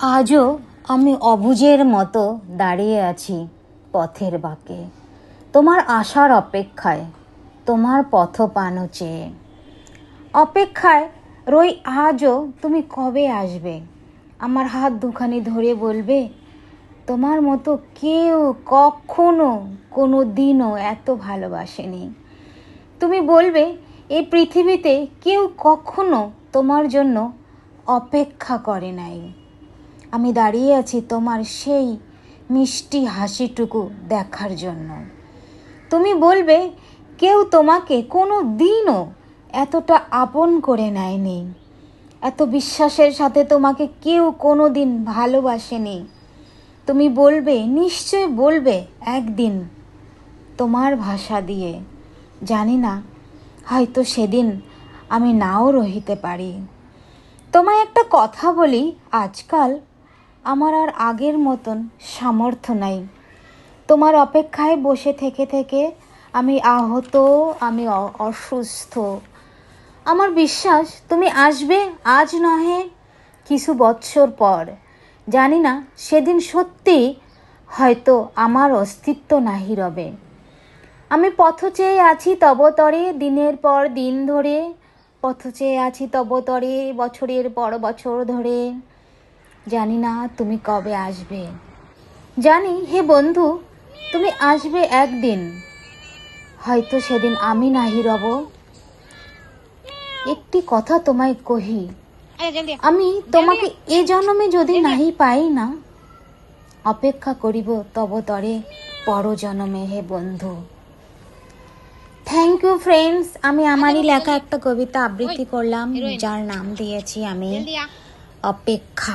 আজও আমি অবুজের মতো দাঁড়িয়ে আছি পথের বাঁকে। তোমার আশার অপেক্ষায়, তোমার পথপানো চেয়ে। অপেক্ষায় রই আজও তুমি কবে আসবে? আমার হাত দুখানি ধরে বলবে, তোমার মতো কেউ কখনো কোনো দিনও এত ভালোবাসেনি। তুমি বলবে এই পৃথিবীতে কেউ কখনো তোমার জন্য অপেক্ষা করে নাই। আমি দাঁড়িয়ে আছি তোমার সেই মিষ্টি হাসিটুকু দেখার জন্য। তুমি বলবে, কেউ তোমাকে কোনো দিনও এতটা আপন করে নেয়নি। এত বিশ্বাসের সাথে তোমাকে কেউ কোনো দিন ভালোবাসেনি। তুমি বলবে, নিশ্চয় বলবে একদিন তোমার ভাষা দিয়ে। জানি না, হয়তো সেদিন আমি নাও রহিতে পারি। তোমায় একটা কথা বলি, আজকাল আমার আর আগের মতন সামর্থ্য নাই। তোমার অপেক্ষায় বসে থেকে থেকে আমি আহত, আমি অসুস্থ। আমার বিশ্বাস, তুমি আসবে, আজ নহে কিছু বৎসর পর। জানি না, সেদিন সত্যি হয়তো আমার অস্তিত্ব নাহি রবে। আমি পথ চেয়ে আছি তবতরে দিনের পর দিন ধরে। পথ চেয়ে আছি তবতরে বছরের পর বছর ধরে। জানি না তুমি কবে আসবে। জানি হে বন্ধু তুমি আসবে একদিন। হয়তো সেদিন আমি নাহি রব। একটি কথা তোমায় কহি আমি তোমাকে এ জন্মে যদি নাহি পাই না অপেক্ষা করিব তব তরে পর জন্মে হে বন্ধু। থ্যাংক ইউ ফ্রেন্ডস আমি আমারই লেখা একটা কবিতা আবৃত্তি করলাম যার নাম দিয়েছি আমি অপেক্ষা।